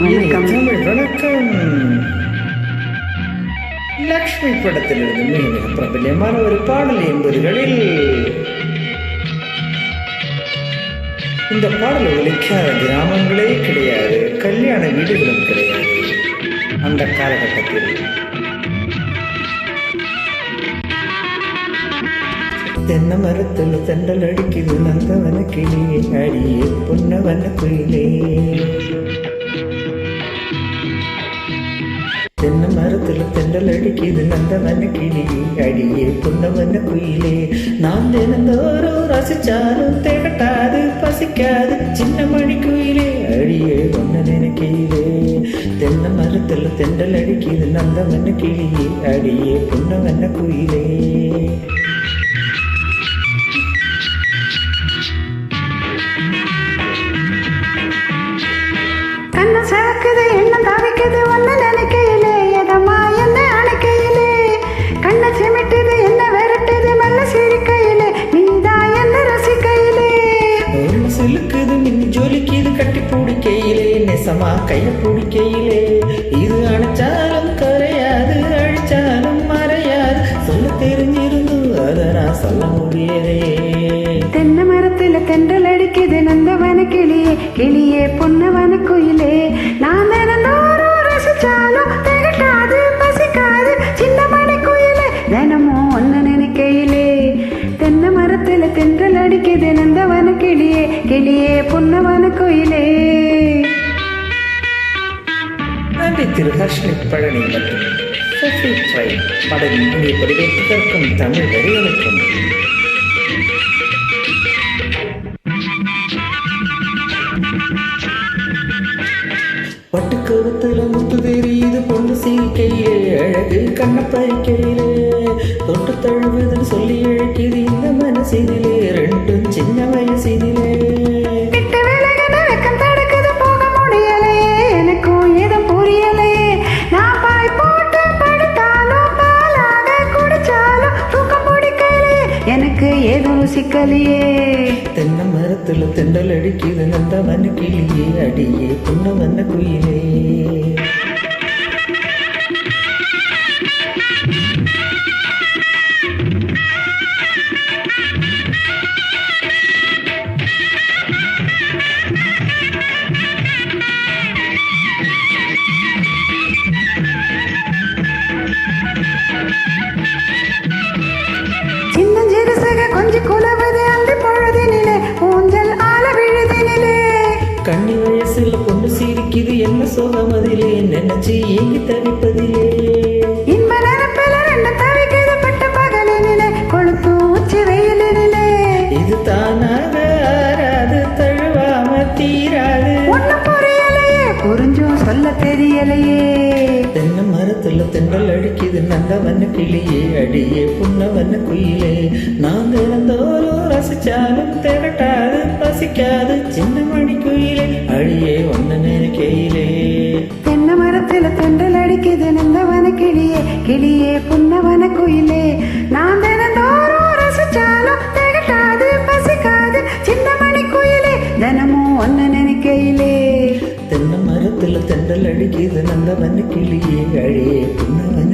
வணக்கம். வணக்கம் லக்ஷ்மி படத்திலிருந்து மிக மிக பிரபல்யமான ஒரு பாடல் என்பதுகளில் இந்த பாடல் ஒலிக்காத கிராமங்களே கிடையாது கல்யாண வீடுகளும் கிடையாது. அந்த காலகட்டத்தில். தென்னை மரத்தில் தெண்டல் அடிக்குது நந்தவன கிளியே அடியே பொன்னவன குயிலே. தென்னை மரத்துல தென்றல் அடிக்குது நந்தவன கிளியே அடியே பொன்னவன குயிலே. நான் தினந்தோறும் ரசிச்சாலும் திகட்டாது பசிக்காது சின்ன மணி குயிலே அடியே ஒன்ன நினைக்கையிலே தென்னை மரத்துல தென்றல் அடிக்குது நந்தவன கிளியே அடியே பொன்னவன குயிலே. சிலுக்குது மின்னி ஜொலிக்குது கட்டி பிடிக்கையிலே நெசமா கைய பிடிக்கையிலே. இது அணைச்சாலும் கரையாது அழிச்சாலும் மறையாது. சொல்ல தெரிஞ்சிருந்து அதை நான் சொல்ல முடியலே தென்னை மரத்துல தென்றல் அடிக்குது நந்தவன கிளியே. கிளியே பொன்னவன குயிலே. நான் தினந்தோறும் ரசிச்சாலும் திகட்டாது பசிக்காது. சின்ன மணி குயிலே தினமும் ஒன்னு நினைக்கையிலே. தென்னை மரத்துல தென்றல் அடிக்குது நந்தவன கிளி கோயிலே புன்னவன கோயிலே. நன்றி திரு ஹர்ஷ்னி பழனி மற்றும் சசி ட்ரை படகின் இனிய பதிவேற்றதற்கும் தமிழ் வரிகளுக்கும். பட்டுக்கருத்துல முத்து தெரியுது பொண்ணு சீக்கையிலே அழகு கண்ண தொட்டு தழுவுதுன்னு சொல்லி அழைக்குது இந்த மனசினிலே. ரெண்டும் சின்னவன் ஏதும் ருசிக்கலையே தென்னை மரத்துல தெண்டல் அடிக்குது நந்தவன கிளியே அடியே புன்னவன குயிலே. சிரிக்குது என்ன சோகம் அதிலே நினைச்சு ஏங்கி தவிப்பதிலே. இன்ப நிரப்பில ரெண்டு தவிக்குது பட்ட பகலினிலே கொளுத்து உச்சி வெயிலினிலே இது தானாக ஆறாது தழுவாம தீராது. ஒண்ணு புரியலையே புரிஞ்சும் சொல்ல தெரியலையே. தென்னை மரத்துல தெண்டல் அடிக்குது நந்தவன கிளியே அடியே புன்னவன குயிலே. நான் தினந்தோறும் ரசிச்சாலும் திரட்டாது பசிக்காது சின்ன மணி குயிலே அடியே கிளியே புன்னவன குயிலே. நான் தினந்தோறும் ரசிச்சாலும் திகட்டாது பசிக்காது. சின்ன மணி குயிலே தினமும் ஒன்னு நினைக்கையிலே. தென்னை மரத்துல தென்றல் அடிக்குது நந்தவன கிளியே அழியே புன்னவன்